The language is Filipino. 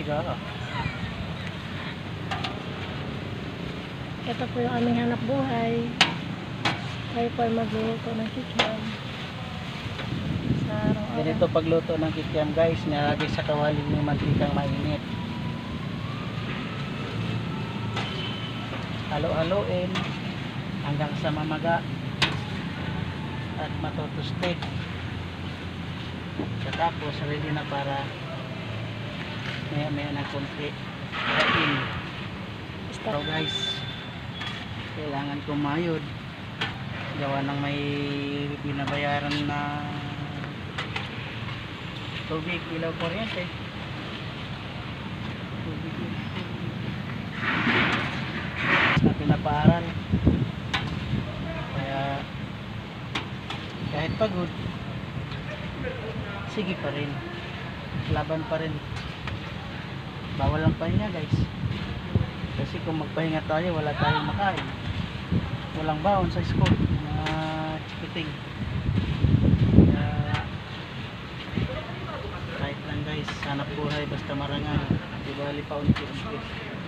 sigara. Ito po yung aming hanap buhay. Tayo po ay magluluto ng araw-araw. Ganito pagluto ng kikiam guys, nilagay sa kawali ng mantikang mainit. Halo-haloin hanggang sa mamaga at matutustig. Katapos ready na para maya maya na konti kain. So guys, kailangan kumayod. Gawa ng may binabayaran na tubig, ilaw, kuryente. Tubig, na pinapaaral. Kaya kahit pagod, sige pa rin. Laban pa rin. Bawal ang pahinga guys. Kasi kung magpahinga tayo, wala tayong makain. Walang baon sa school. Mga chikiting. Kaya kahit lang guys, hanap buhay basta marangal. Di bali pa unti-unti.